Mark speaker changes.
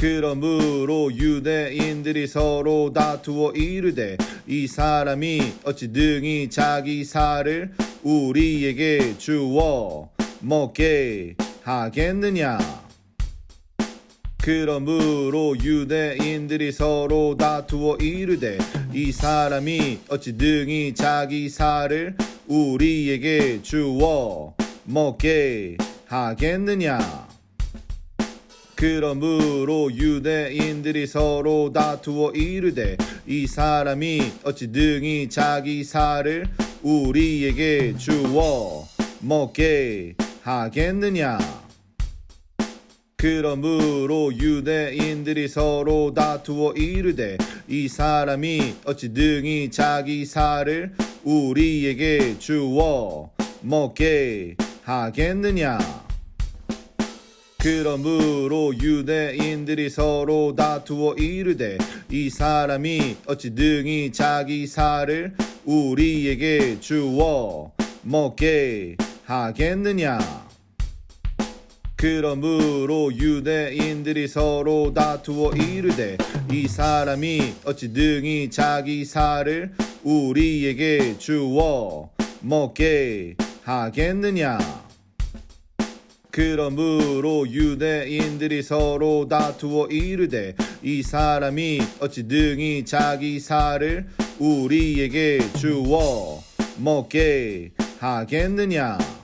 Speaker 1: 그러므로 유대인들이 서로 다투어 이르되 이 사람이 어찌 등이 자기 살을 우리에게 주어 먹게 하겠느냐? 그러므로 유대인들이 서로 다투어 이르되 이 사람이 어찌 등이 자기 살을 우리에게 주어 먹게 하겠느냐 그러므로 유대인들이 서로 다투어 이르되 이 사람이 어찌 등이 자기 살을 우리에게 주어 먹게 하겠느냐? 그러므로 유대인들이 서로 다투어 이르되 이 사람이 어찌 등이 자기 살을 우리에게 주어 먹게 하겠느냐 그러므로 유대인들이 서로 다투어 이르되 이 사람이 어찌 등이 자기 살을 우리에게 주어 먹게 하겠느냐? 그러므로 유대인들이 서로 다투어 이르되 이 사람이 어찌 등이 자기 살을 우리에게 주어 먹게 하겠느냐 그러므로 유대인들이 서로 다투어 이르되 이 사람이 어찌 등이 자기 살을 우리에게 주어 먹게 하겠느냐